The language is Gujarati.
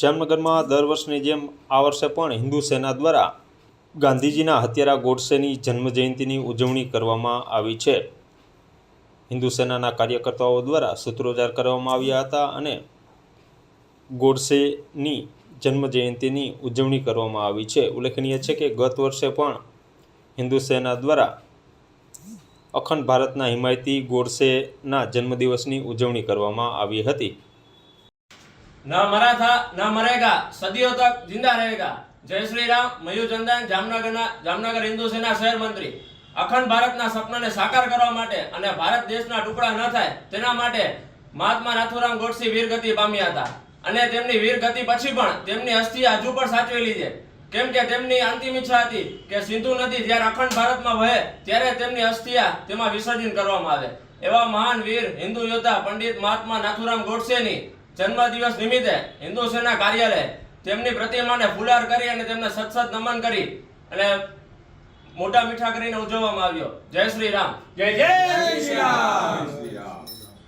જામનગરમાં દર વર્ષની જેમ આ વર્ષે પણ હિન્દુ સેના દ્વારા ગાંધીજીના હત્યારા ગોડસેની જન્મજયંતિની ઉજવણી કરવામાં આવી છે. હિન્દુ સેનાના કાર્યકર્તાઓ દ્વારા સૂત્રોચ્ચાર કરવામાં આવ્યા હતા અને ગોડસેની જન્મજયંતિની ઉજવણી કરવામાં આવી છે. ઉલ્લેખનીય છે કે ગત વર્ષે પણ હિન્દુ સેના દ્વારા અખંડ ભારતના હિમાયતી ગોડસેના જન્મદિવસની ઉજવણી કરવામાં આવી હતી. न मरा था न मरेगा सदियों तक जिंदा रहेगा જય શ્રી રામ મયુર ચંદન જામનગરના જામનગર હિન્દુ સેના શહેર મંત્રી અખંડ ભારતના સપનાને સાકાર કરવા માટે અને ભારત દેશના ટુકડા ન થાય તેના માટે મહાત્મા નાથુરામ ગોડસે વીરગતિ પામ્યા હતા અને તેમની વીરગતિ પછી પણ તેમની અસ્થિ હજુ પણ સાચવેલી છે કેમ કે તેમની અંતિમ ઈચ્છા હતી કે સિંધુ નદી જ્યારે અખંડ ભારતમાં વહે ત્યારે તેમની અસ્થિયા તેમાં વિસર્જન કરવામાં આવે એવા મહાન વીર હિન્દુ યોદ્ધા પંડિત મહાત્મા નાથુરામ ગોડસેની જન્મદિવસ નિમિત્તે હિન્દુ સેના કાર્યાલય તેમની પ્રતિમાને ફુલાર કરી અને તેમને સતસત નમન કરી અને મોટા મીઠા કરીને ઉજવવામાં આવ્યો. જય શ્રી રામ. જય જય!